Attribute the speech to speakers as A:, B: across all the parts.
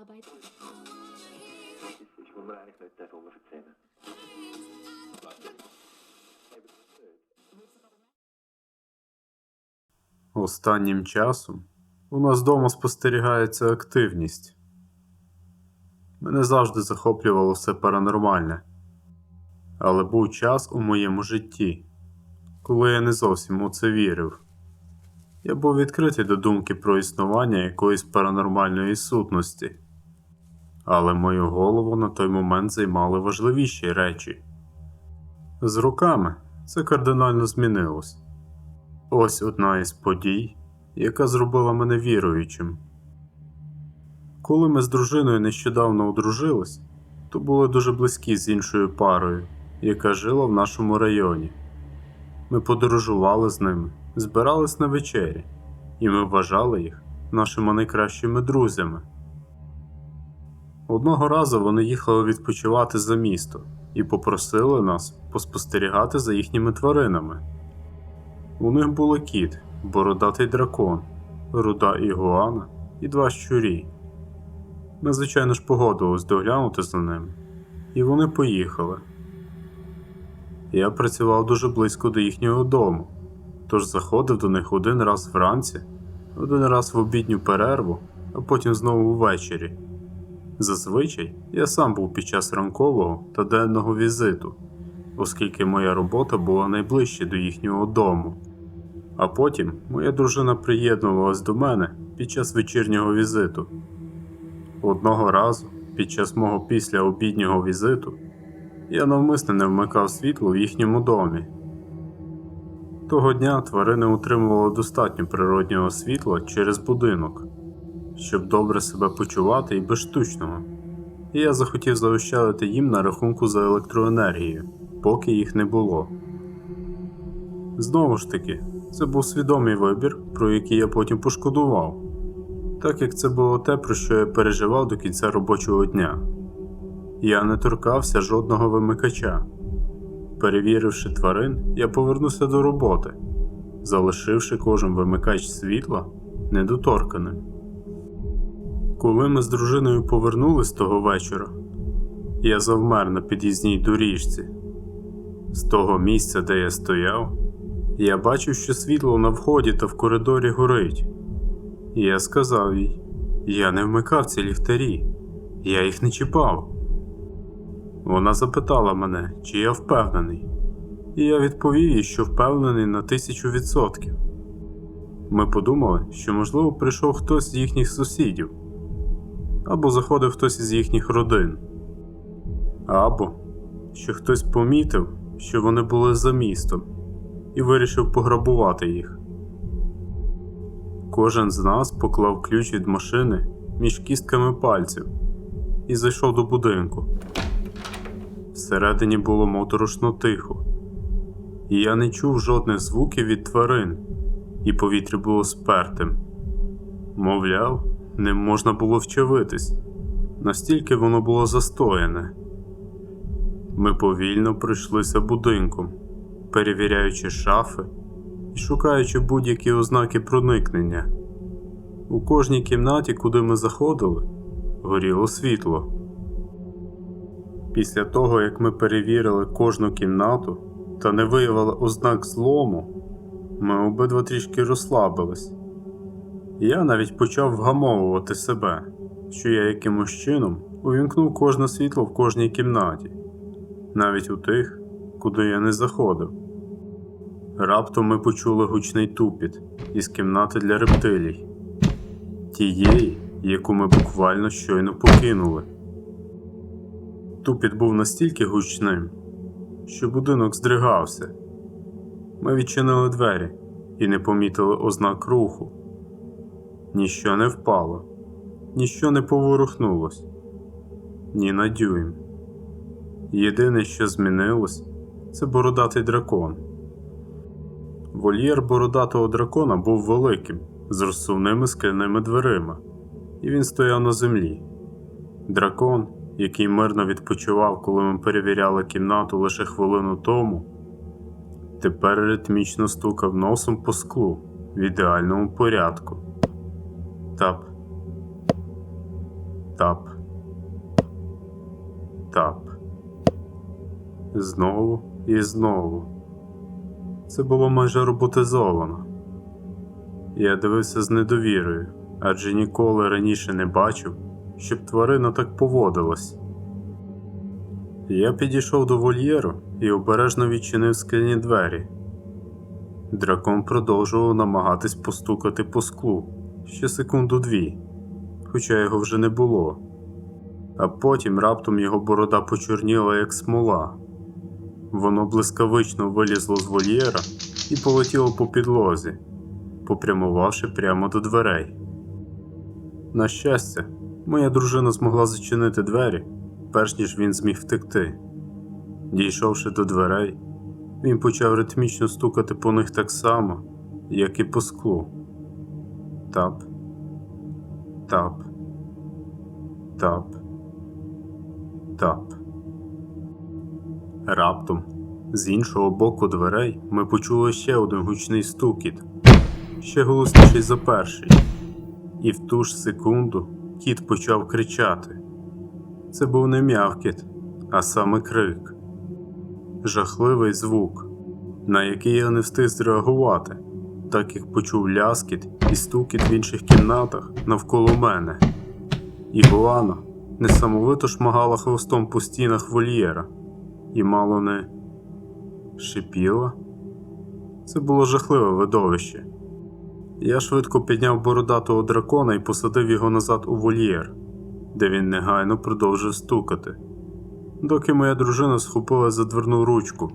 A: Arbeit.
B: Ich wundere eigentlich nicht, Sommer erzählen.
C: Останнім часом у нас вдома спостерігається активність. Мене завжди захоплювало все паранормальне. Але був час у моєму житті, коли я не зовсім у це вірив. Я був відкритий до думки про існування якоїсь паранормальної сутності. Але мою голову на той момент займали важливіші речі. З роками це кардинально змінилось. Ось одна із подій, яка зробила мене віруючим. Коли ми з дружиною нещодавно одружились, то були дуже близькі з іншою парою, яка жила в нашому районі. Ми подорожували з ними, збирались на вечері, і ми вважали їх нашими найкращими друзями. Одного разу вони їхали відпочивати за місто і попросили нас поспостерігати за їхніми тваринами. У них були кіт, бородатий дракон, руда ігуана і два щурі. Ми, звичайно ж, погодились доглянути за ними, і вони поїхали. Я працював дуже близько до їхнього дому, тож заходив до них один раз вранці, один раз в обідню перерву, а потім знову ввечері. Зазвичай я сам був під час ранкового та денного візиту, оскільки моя робота була найближче до їхнього дому. А потім моя дружина приєднувалась до мене під час вечірнього візиту. Одного разу, під час мого післяобіднього візиту, я навмисне не вмикав світло в їхньому домі. Того дня тварини утримували достатньо природнього світла через будинок, щоб добре себе почувати і без штучного. І я захотів заощадити їм на рахунку за електроенергію, поки їх не було. Знову ж таки, це був свідомий вибір, про який я потім пошкодував, так як це було те, про що я переживав до кінця робочого дня. Я не торкався жодного вимикача. Перевіривши тварин, я повернувся до роботи, залишивши кожен вимикач світла недоторканим. Коли ми з дружиною повернулись того вечора, я завмер на під'їзній доріжці. З того місця, де я стояв, я бачив, що світло на вході та в коридорі горить. Я сказав їй: я не вмикав ці ліхтарі, я їх не чіпав. Вона запитала мене, чи я впевнений, і я відповів їй, що впевнений на тисячу відсотків. Ми подумали, що, можливо, прийшов хтось з їхніх сусідів, або заходив хтось із їхніх родин, або що хтось помітив, що вони були за містом і вирішив пограбувати їх. Кожен з нас поклав ключ від машини між кістками пальців і зайшов до будинку. Всередині було моторошно тихо, і я не чув жодних звуків від тварин, і повітря було спертим. Мовляв, ним можна було вчавитись, настільки воно було застояне. Ми повільно пройшлися будинком, перевіряючи шафи і шукаючи будь-які ознаки проникнення. У кожній кімнаті, куди ми заходили, горіло світло. Після того, як ми перевірили кожну кімнату та не виявили ознак злому, ми обидва трішки розслабились. Я навіть почав вгамовувати себе, що я якимось чином увімкнув кожне світло в кожній кімнаті, навіть у тих, куди я не заходив. Раптом ми почули гучний тупіт із кімнати для рептилій, тієї, яку ми буквально щойно покинули. Тупіт був настільки гучним, що будинок здригався. Ми відчинили двері і не помітили ознак руху. Ніщо не впало, ніщо не поворухнулось, ні на дюйм. Єдине, що змінилось, це бородатий дракон. Вольєр бородатого дракона був великим, з розсувними скляними дверима, і він стояв на землі. Дракон, який мирно відпочивав, коли ми перевіряли кімнату лише хвилину тому, тепер ритмічно стукав носом по склу в ідеальному порядку. Тап. Тап. Тап. Знову і знову. Це було майже роботизовано. Я дивився з недовірою, адже ніколи раніше не бачив, щоб тварина так поводилась. Я підійшов до вольєру і обережно відчинив скляні двері. Дракон продовжував намагатись постукати по склу ще секунду дві, хоча його вже не було. А потім раптом його борода почорніла, як смола. Воно блискавично вилізло з вольєра і полетіло по підлозі, попрямувавши прямо до дверей. На щастя, моя дружина змогла зачинити двері, перш ніж він зміг втекти. Дійшовши до дверей, він почав ритмічно стукати по них так само, як і по склу. Тап, тап, тап, тап. Раптом, з іншого боку дверей, ми почули ще один гучний стукіт, ще голосніший за перший. І в ту ж секунду кіт почав кричати. Це був не м'явкіт, а саме крик. Жахливий звук, на який я не встиг зреагувати, так як почув ляскіт і стукіт в інших кімнатах навколо мене. Ігуана несамовито шмагала хвостом по стінах вольєра і мало не шипіла. Це було жахливе видовище. Я швидко підняв бородатого дракона і посадив його назад у вольєр, де він негайно продовжив стукати, доки моя дружина схопила за дверну ручку.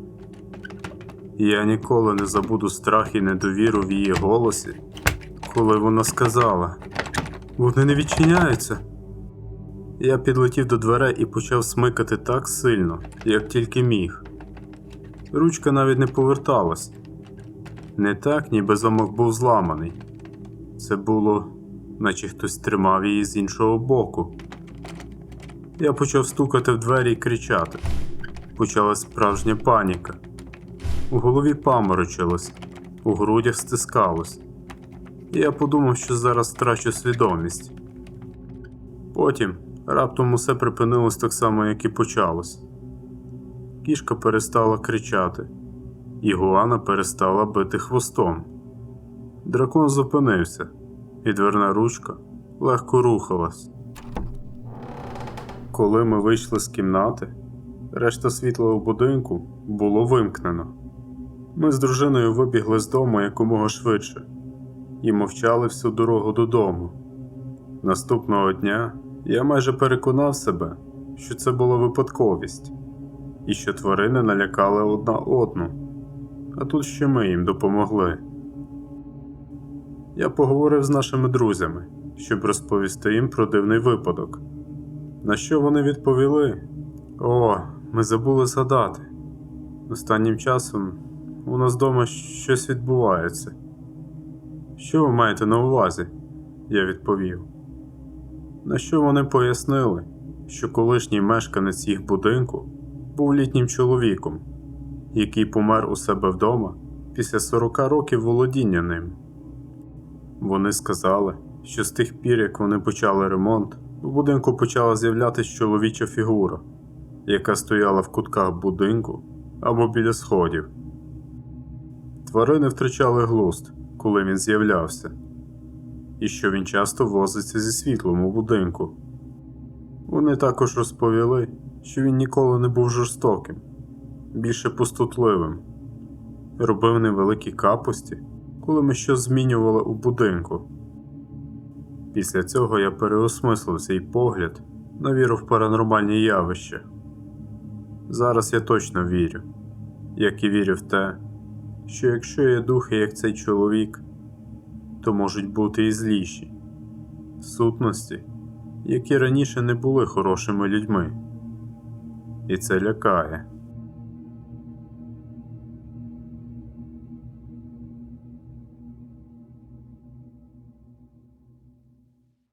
C: Я ніколи не забуду страх і недовіру в її голосі, коли вона сказала: Вони не відчиняються. Я підлетів до дверей і почав смикати так сильно, як тільки міг. Ручка навіть не поверталась. Не так, ніби замок був зламаний. Це було, наче хтось тримав її з іншого боку. Я почав стукати в двері і кричати. Почалась справжня паніка. У голові паморочилось, у грудях стискалось. Я подумав, що зараз втрачу свідомість. Потім раптом усе припинилось так само, як і почалось. Кішка перестала кричати. Ігуана перестала бити хвостом. Дракон зупинився, і дверна ручка легко рухалась. Коли ми вийшли з кімнати, решта світла у будинку було вимкнено. Ми з дружиною вибігли з дому якомога швидше і мовчали всю дорогу додому. Наступного дня я майже переконав себе, що це була випадковість, і що тварини налякали одна одну а тут ще ми їм допомогли. Я поговорив з нашими друзями, щоб розповісти їм про дивний випадок. На що вони відповіли? О, ми забули згадати. Останнім часом у нас вдома щось відбувається. Що ви маєте на увазі? Я відповів. На що вони пояснили, що колишній мешканець їх будинку був літнім чоловіком який помер у себе вдома після 40 років володіння ним. Вони сказали, що з тих пір, як вони почали ремонт, у будинку почала з'являтися чоловіча фігура, яка стояла в кутках будинку або біля сходів. Тварини втрачали глузд, коли він з'являвся, і що він часто возиться зі світлом у будинку. Вони також розповіли, що він ніколи не був жорстоким більше пустотливим, робив невеликі капості, коли ми щось змінювали у будинку. Після цього я переосмислив свій погляд на віру в паранормальні явища. Зараз я точно вірю, як і вірю в те, що якщо є духи, як цей чоловік, то можуть бути і зліші сутності, які раніше не були хорошими людьми, і це лякає.